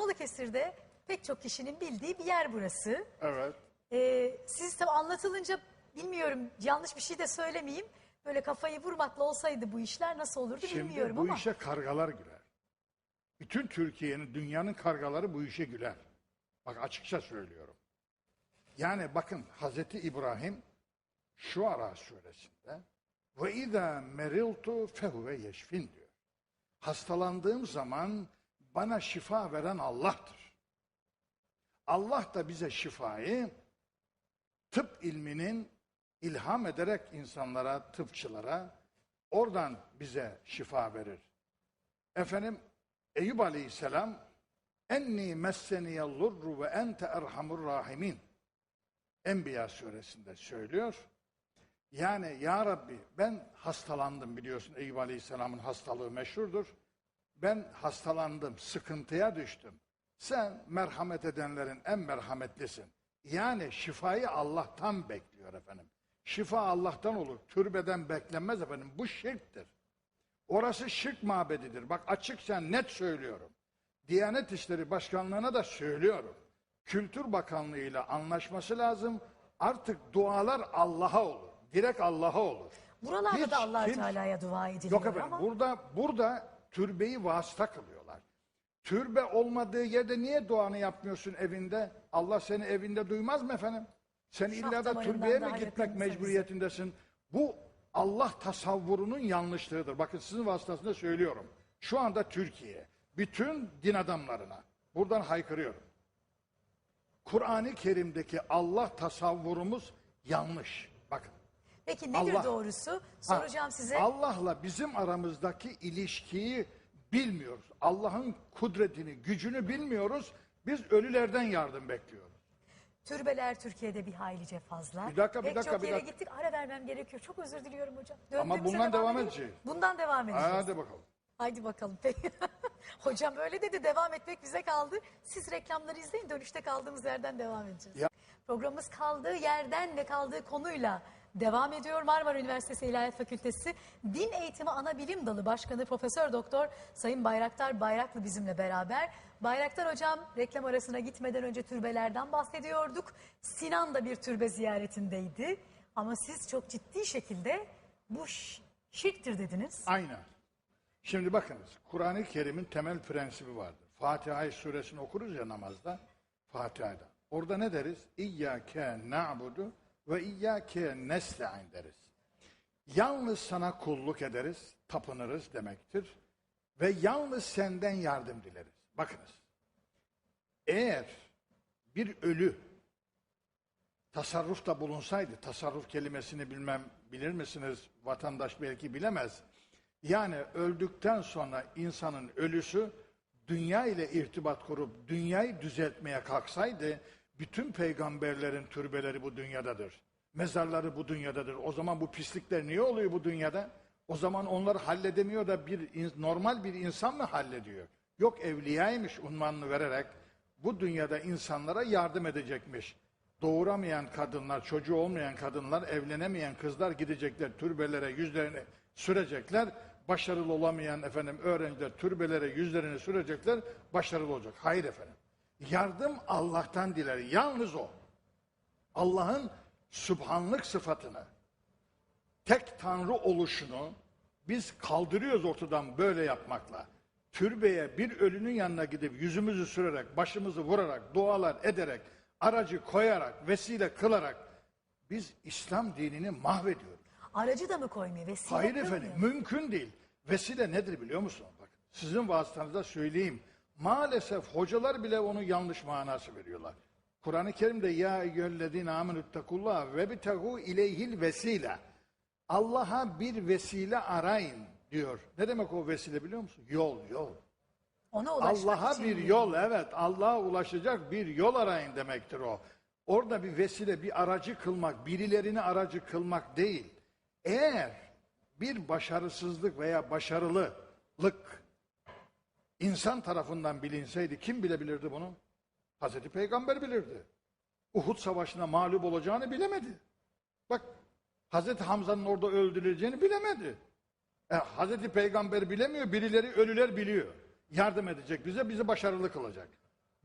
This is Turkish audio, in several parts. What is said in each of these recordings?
Balıkesir'de pek çok kişinin bildiği bir yer burası. Evet. Ee, siz tabii anlatılınca bilmiyorum yanlış bir şey de söylemeyeyim. Böyle kafayı vurmakla olsaydı bu işler nasıl olurdu Şimdi bilmiyorum bu ama. işe kargalar güler. Bütün Türkiye'nin, dünyanın kargaları bu işe güler. Bak açıkça söylüyorum. Yani bakın Hazreti İbrahim şu ara suresinde ve izâ meriltu fehuve yeşfin diyor. Hastalandığım zaman bana şifa veren Allah'tır. Allah da bize şifayı tıp ilminin ilham ederek insanlara, tıpçılara oradan bize şifa verir. Efendim Eyüp Aleyhisselam enni messeniyellurru ve ente erhamur rahimin Enbiya suresinde söylüyor. Yani ya Rabbi ben hastalandım biliyorsun Eyüp Aleyhisselam'ın hastalığı meşhurdur. Ben hastalandım, sıkıntıya düştüm. Sen merhamet edenlerin en merhametlisin. Yani şifayı Allah'tan bekliyor efendim. Şifa Allah'tan olur. Türbeden beklenmez efendim. Bu şirktir. Orası şirk mabedidir. Bak açıkça net söylüyorum. Diyanet İşleri Başkanlığı'na da söylüyorum. Kültür Bakanlığı ile anlaşması lazım. Artık dualar Allah'a olur. Direkt Allah'a olur. Buralarda Hiç da allah Teala'ya dua ediliyor Yok efendim ama burada burada türbeyi vasıta kılıyorlar. Türbe olmadığı yerde niye duanı yapmıyorsun evinde? Allah seni evinde duymaz mı efendim? Sen Şah illa da türbeye mi gitmek mecburiyetindesin? Bu Allah tasavvurunun yanlışlığıdır. Bakın sizin vasıtasında söylüyorum. Şu anda Türkiye bütün din adamlarına buradan haykırıyorum. Kur'an-ı Kerim'deki Allah tasavvurumuz yanlış. Peki nedir Allah- doğrusu? Soracağım size. Allah'la bizim aramızdaki ilişkiyi bilmiyoruz. Allah'ın kudretini, gücünü bilmiyoruz. Biz ölülerden yardım bekliyoruz. Türbeler Türkiye'de bir haylice fazla. Bir dakika, bir Pek dakika, çok bir yere dakika. gittik. Ara vermem gerekiyor. Çok özür diliyorum hocam. Ama Döndüğümüzde bundan devam edelim. edeceğiz. Bundan devam edeceğiz. Hadi bakalım. Haydi bakalım. Peki. Hocam öyle dedi devam etmek bize kaldı. Siz reklamları izleyin dönüşte kaldığımız yerden devam edeceğiz. Ya- Programımız kaldığı yerden ve kaldığı konuyla devam ediyor. Marmara Üniversitesi İlahiyat Fakültesi Din Eğitimi Ana Bilim Dalı Başkanı Profesör Doktor Sayın Bayraktar Bayraklı bizimle beraber. Bayraktar hocam reklam arasına gitmeden önce türbelerden bahsediyorduk. Sinan da bir türbe ziyaretindeydi. Ama siz çok ciddi şekilde bu şirktir dediniz. Aynen. Şimdi bakınız. Kur'an-ı Kerim'in temel prensibi vardır. Fatiha suresini okuruz ya namazda. Fatiha'da. Orada ne deriz? İyyâke na'budu ve iyyâke nesta'in deriz. Yalnız sana kulluk ederiz, tapınırız demektir. Ve yalnız senden yardım dileriz. Bakınız. Eğer bir ölü tasarrufta bulunsaydı, tasarruf kelimesini bilmem bilir misiniz? Vatandaş belki bilemez. Yani öldükten sonra insanın ölüsü dünya ile irtibat kurup dünyayı düzeltmeye kalksaydı bütün peygamberlerin türbeleri bu dünyadadır. Mezarları bu dünyadadır. O zaman bu pislikler niye oluyor bu dünyada? O zaman onları halledemiyor da bir normal bir insan mı hallediyor? Yok evliyaymış unvanını vererek bu dünyada insanlara yardım edecekmiş. Doğuramayan kadınlar, çocuğu olmayan kadınlar, evlenemeyen kızlar gidecekler türbelere yüzlerini sürecekler. Başarılı olamayan efendim öğrenciler türbelere yüzlerini sürecekler, başarılı olacak. Hayır efendim. Yardım Allah'tan diler. Yalnız o. Allah'ın sübhanlık sıfatını, tek tanrı oluşunu biz kaldırıyoruz ortadan böyle yapmakla. Türbeye bir ölünün yanına gidip yüzümüzü sürerek, başımızı vurarak, dualar ederek, aracı koyarak, vesile kılarak biz İslam dinini mahvediyoruz. Aracı da mı koymuyor? Vesile Hayır efendim, mümkün değil. Vesile nedir biliyor musun? Bak, sizin vasıtanızda söyleyeyim. Maalesef hocalar bile onu yanlış manası veriyorlar. Kur'an-ı Kerim'de ya eyyühellezine amenüttekullah ve bitehu ileyhil vesile. Allah'a bir vesile arayın diyor. Ne demek o vesile biliyor musun? Yol, yol. Ona ulaşmak Allah'a bir mi? yol evet Allah'a ulaşacak bir yol arayın demektir o. Orada bir vesile bir aracı kılmak birilerini aracı kılmak değil. Eğer bir başarısızlık veya başarılılık insan tarafından bilinseydi kim bilebilirdi bunu? Hazreti Peygamber bilirdi. Uhud savaşına mağlup olacağını bilemedi. Bak Hazreti Hamza'nın orada öldürüleceğini bilemedi. E, Hazreti Peygamber bilemiyor, birileri ölüler biliyor. Yardım edecek bize, bizi başarılı kılacak.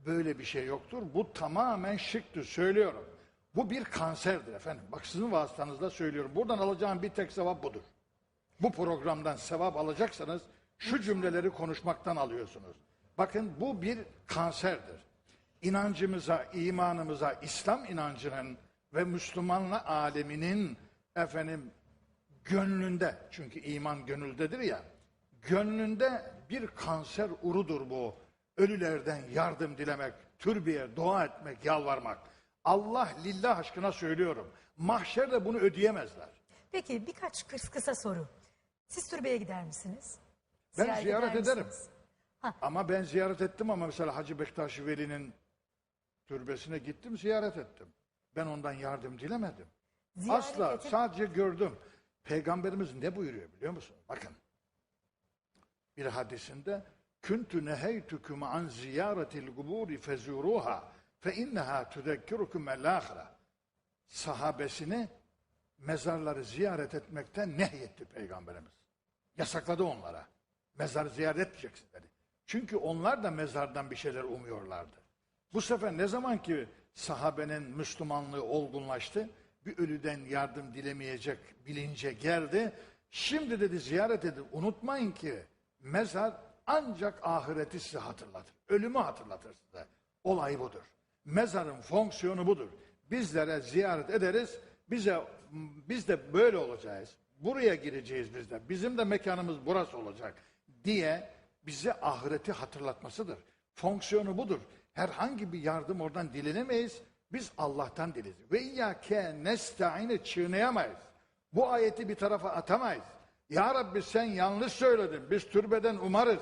Böyle bir şey yoktur. Bu tamamen şirktir söylüyorum. Bu bir kanserdir efendim. Bak sizin vasıtanızda söylüyorum. Buradan alacağım bir tek sevap budur. Bu programdan sevap alacaksanız şu cümleleri konuşmaktan alıyorsunuz. Bakın bu bir kanserdir. İnancımıza, imanımıza, İslam inancının ve Müslümanla aleminin efendim gönlünde çünkü iman gönüldedir ya gönlünde bir kanser urudur bu. Ölülerden yardım dilemek, türbeye dua etmek, yalvarmak. Allah lillah aşkına söylüyorum. Mahşerde bunu ödeyemezler. Peki birkaç kıs- kısa soru. Siz türbeye gider misiniz? Ben ziyaret eder ederim. misiniz? Ama ben ziyaret ettim ama mesela Hacı Bektaş Veli'nin türbesine gittim ziyaret ettim. Ben ondan yardım dilemedim. Ziyaret Asla edip- sadece gördüm. Peygamberimiz ne buyuruyor biliyor musun? Bakın. Bir hadisinde Küntü neheytüküm an ziyaretil guburi fezuruha fe inneha tudekkirukum el. Sahabesini mezarları ziyaret etmekten nehyetti Peygamberimiz. Yasakladı onlara. Mezar ziyaret etmeyeceksin dedi. Çünkü onlar da mezardan bir şeyler umuyorlardı. Bu sefer ne zaman ki sahabenin Müslümanlığı olgunlaştı, bir ölüden yardım dilemeyecek bilince geldi. Şimdi dedi ziyaret edin. Unutmayın ki mezar ancak ahireti size hatırlatır. Ölümü hatırlatır size. Olay budur. Mezarın fonksiyonu budur. Bizlere ziyaret ederiz. Bize biz de böyle olacağız. Buraya gireceğiz biz de. Bizim de mekanımız burası olacak diye bize ahireti hatırlatmasıdır. Fonksiyonu budur. Herhangi bir yardım oradan dilenemeyiz. Biz Allah'tan dileriz. Ve iyyâke nesta'ine çiğneyemeyiz. Bu ayeti bir tarafa atamayız. Ya Rabbi sen yanlış söyledin. Biz türbeden umarız.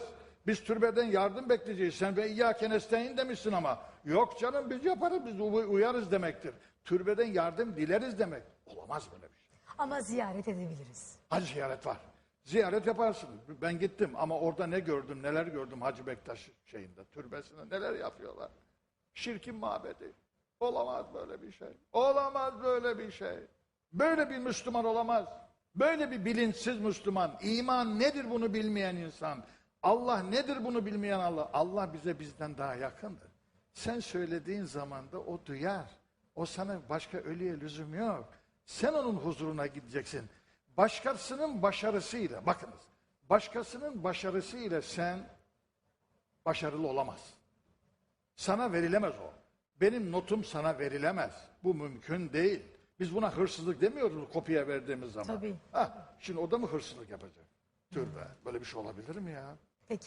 Biz türbeden yardım bekleyeceğiz. Sen ve iyyâke nesta'in demişsin ama. Yok canım biz yaparız biz uy- uyarız demektir. Türbeden yardım dileriz demek. Olamaz böyle bir şey. Ama ziyaret edebiliriz. Hacı ziyaret var. Ziyaret yaparsın. Ben gittim ama orada ne gördüm, neler gördüm Hacı Bektaş şeyinde, türbesinde neler yapıyorlar. Şirkin mabedi. Olamaz böyle bir şey. Olamaz böyle bir şey. Böyle bir Müslüman olamaz. Böyle bir bilinçsiz Müslüman. İman nedir bunu bilmeyen insan. Allah nedir bunu bilmeyen Allah. Allah bize bizden daha yakındır. Sen söylediğin zaman da o duyar. O sana başka ölüye lüzum yok. Sen onun huzuruna gideceksin. Başkasının başarısıyla, bakınız, başkasının başarısıyla sen başarılı olamazsın. Sana verilemez o. Benim notum sana verilemez. Bu mümkün değil. Biz buna hırsızlık demiyoruz kopya verdiğimiz zaman. Tabii. Ha, şimdi o da mı hırsızlık yapacak? Türbe. Böyle bir şey olabilir mi ya? Peki.